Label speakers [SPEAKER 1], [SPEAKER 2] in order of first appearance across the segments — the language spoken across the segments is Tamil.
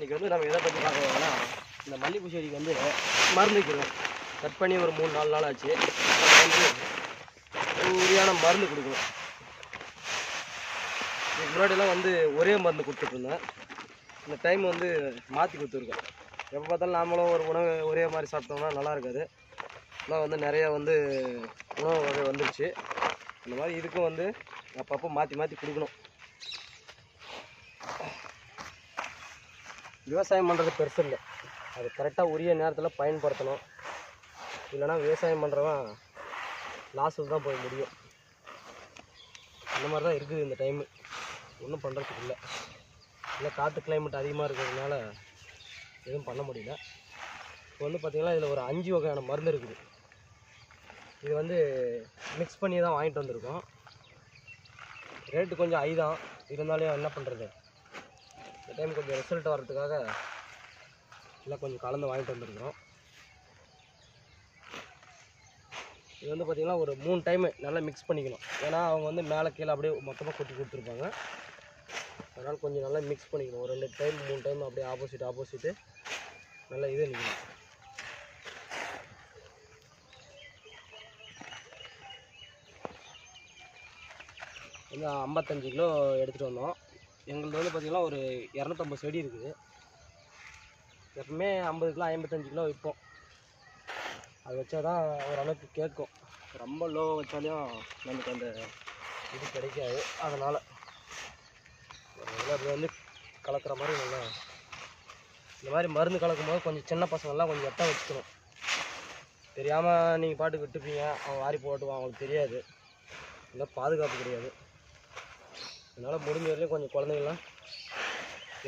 [SPEAKER 1] இன்றைக்கி வந்து நம்ம எதை பற்றி பார்க்க இந்த மல்லிகைப்பூ செடிக்கு வந்து மருந்து வைக்கிறோம் கட் பண்ணி ஒரு மூணு நாலு நாள் ஆச்சு. வந்து உரியான மருந்து கொடுக்கணும். இதுக்கு முன்னாடிலாம் வந்து ஒரே மருந்து கொடுத்துட்ருந்தேன். இந்த டைம் வந்து மாற்றி கொடுத்துருக்கேன் எப்போ பார்த்தாலும் நாமளும் ஒரு உணவு ஒரே மாதிரி சாப்பிட்டோம்னா நல்லா இருக்காது. ஆனால் வந்து நிறையா வந்து உணவு வகை வந்துருச்சு. இந்த மாதிரி இதுக்கும் வந்து அப்பப்போ மாற்றி மாற்றி கொடுக்கணும். விவசாயம் பண்ணுறது பெருசு இல்லை. அது கரெக்டாக உரிய நேரத்தில் பயன்படுத்தணும். இல்லைன்னா விவசாயம் பண்ணுறவன் லாஸில் தான் போய் முடியும். அந்த மாதிரி தான் இருக்குது இந்த டைமு ஒன்றும் பண்ணுறதுக்கு இல்லை. இல்லை காற்று கிளைமேட் அதிகமாக இருக்கிறதுனால எதுவும் பண்ண முடியல. இப்போ வந்து பார்த்திங்கன்னா இதில் ஒரு அஞ்சு வகையான மருந்து இருக்குது. இது வந்து மிக்ஸ் பண்ணி தான் வாங்கிட்டு வந்திருக்கோம். ரேட்டு கொஞ்சம் ஹை தான். இருந்தாலும் என்ன பண்ணுறது இந்த டைம் கொஞ்சம் ரிசல்ட் வர்றதுக்காக எல்லாம் கொஞ்சம் கலந்து வாங்கிட்டு வந்துருக்குறோம். இது வந்து பார்த்திங்கன்னா ஒரு மூணு டைமு நல்லா மிக்ஸ் பண்ணிக்கணும். ஏன்னா அவங்க வந்து மேலே கீழே அப்படியே மொத்தமாக கொட்டி கொடுத்துருப்பாங்க. அதனால் கொஞ்சம் நல்லா மிக்ஸ் பண்ணிக்கணும். ஒரு ரெண்டு டைம் மூணு டைம் அப்படியே ஆப்போசிட் ஆப்போசிட்டு நல்லா இது நிற்கணும் வந்து ஐம்பத்தஞ்சு கிலோ எடுத்துகிட்டு வந்தோம். எங்களுது வந்து பார்த்திங்கன்னா ஒரு இரநூத்தம்பது செடி இருக்குது. எப்பவுமே ஐம்பது கிலோ ஐம்பத்தஞ்சு கிலோ விற்போம். அது வச்சா தான் ஓரளவுக்கு கேட்கும். ரொம்ப லோ வச்சாலையும் நமக்கு அந்த இது கிடைக்காது. அதனால் அது வந்து கலக்கிற மாதிரி நல்லா இந்த மாதிரி மருந்து கலக்கும் போது கொஞ்சம் சின்ன பசங்கள்லாம் கொஞ்சம் எட்ட வச்சுக்கணும். தெரியாமல் நீங்கள் பாட்டுக்கு விட்டுப்பீங்க. அவன் வாரி போட்டுவான் அவங்களுக்கு தெரியாது. இல்லை பாதுகாப்பு கிடையாது. அதனால் முடிஞ்ச வரையும் கொஞ்சம் குழந்தைங்களாம்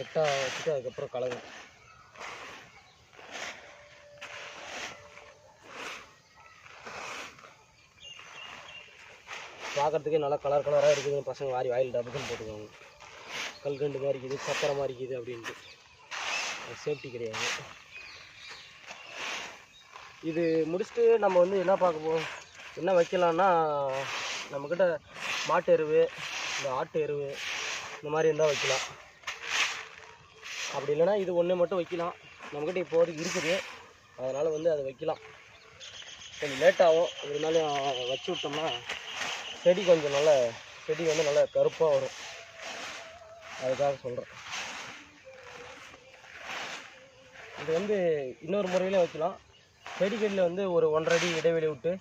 [SPEAKER 1] எட்டா வச்சுட்டு அதுக்கப்புறம் கலங்க பார்க்கறதுக்கே நல்லா கலர் கலராக இருக்குதுன்னு பசங்க வாரி வாயில் டபுக்குன்னு போட்டுக்குவாங்க. கல்கண்டு மாதிரி இருக்குது சக்கரை மாதிரி இருக்குது அப்படின்ட்டு. சேஃப்டி கிடையாது. இது முடிச்சுட்டு நம்ம வந்து என்ன பார்க்க போகிறோம் என்ன வைக்கலாம்னா நம்மக்கிட்ட மாட்டு எருவு இந்த ஆட்டு எருவு இந்த மாதிரி இருந்தால் வைக்கலாம். அப்படி இல்லைன்னா இது ஒன்று மட்டும் வைக்கலாம். நம்மக்கிட்ட இப்போது இருக்குது. அதனால் வந்து அதை வைக்கலாம். கொஞ்சம் லேட்டாகும் இருந்தாலும் வச்சு விட்டோம்னா செடி கொஞ்சம் நல்ல செடி வந்து நல்லா கருப்பாக வரும். அதுக்காக சொல்கிறேன் இது வந்து இன்னொரு முறையிலே வைக்கலாம். செடிகளில் வந்து ஒரு ஒன்றரை அடி இடைவெளி விட்டு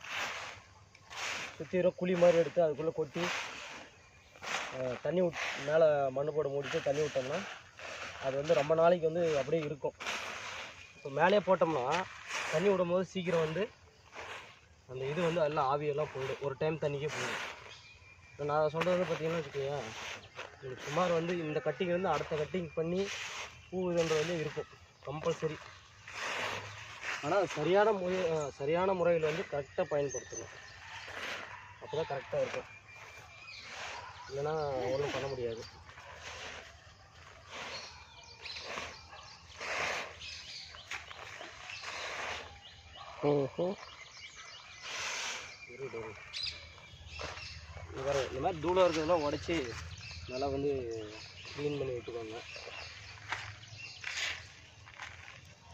[SPEAKER 1] சுற்றிரும் குழி மாதிரி எடுத்து அதுக்குள்ளே கொட்டி தண்ணி விட் மேலே மண்ணு போட மூடிட்டு தண்ணி விட்டோம்னா அது வந்து ரொம்ப நாளைக்கு வந்து அப்படியே இருக்கும். இப்போ மேலேயே போட்டோம்னா தண்ணி விடும்போது சீக்கிரம் வந்து அந்த இது வந்து எல்லாம் ஆவியெல்லாம் போயிடும். ஒரு டைம் தண்ணிக்கே போயிடும். இப்போ நான் சொல்கிறது வந்து பார்த்தீங்கன்னா வச்சுக்கோங்க உங்களுக்கு சுமார் வந்து இந்த கட்டிங் வந்து அடுத்த கட்டிங் பண்ணி பூ இதுன்றது வந்து இருக்கும். கம்பல்சரி ஆனால் சரியான முறை சரியான முறையில் வந்து கரெக்டாக பயன்படுத்தணும். அப்போ தான் கரெக்டாக இருக்கும். இல்லைன்னா ஒன்றும் பண்ண முடியாது. பாரு, இந்த மாதிரி தூளம் இருக்கிறதெல்லாம் உடச்சி நல்லா வந்து க்ளீன் பண்ணி விட்டுக்கோங்க.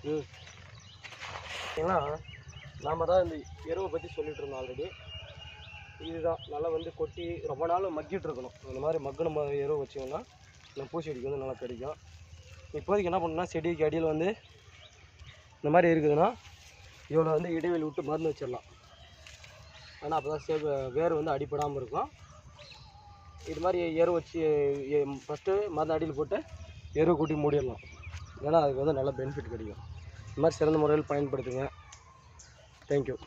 [SPEAKER 1] ம். ஏன்னா நாம் தான் இந்த எருவை பற்றி சொல்லிட்டு இருந்தோம் ஆல்ரெடி இதுதான். நல்லா வந்து கொட்டி ரொம்ப நாள் மக்கிட்டு இருக்கணும். இந்த மாதிரி மக்கின எருவு வச்சிங்கன்னா நம்ம பூச்செடிக்கு வந்து நல்லா கிடைக்கும். இப்போதைக்கு என்ன பண்ணணும்னா செடிக்கு அடியில் வந்து இந்த மாதிரி இருக்குதுன்னா இவ்வளோ வந்து இடைவெளி விட்டு மருந்து வச்சிடலாம். ஆனால் அப்போ தான் சே வேர் வந்து அடிப்படாமல் இருக்கும். இது மாதிரி எரு வச்சு ஃபஸ்ட்டு மருந்து அடியில் போட்டு எரு கூட்டி மூடிடலாம். ஏன்னா அதுக்கு வந்து நல்ல பெனிஃபிட் கிடைக்கும். இந்த மாதிரி சிறந்த முறையில் பயன்படுத்துங்க. தேங்க்யூ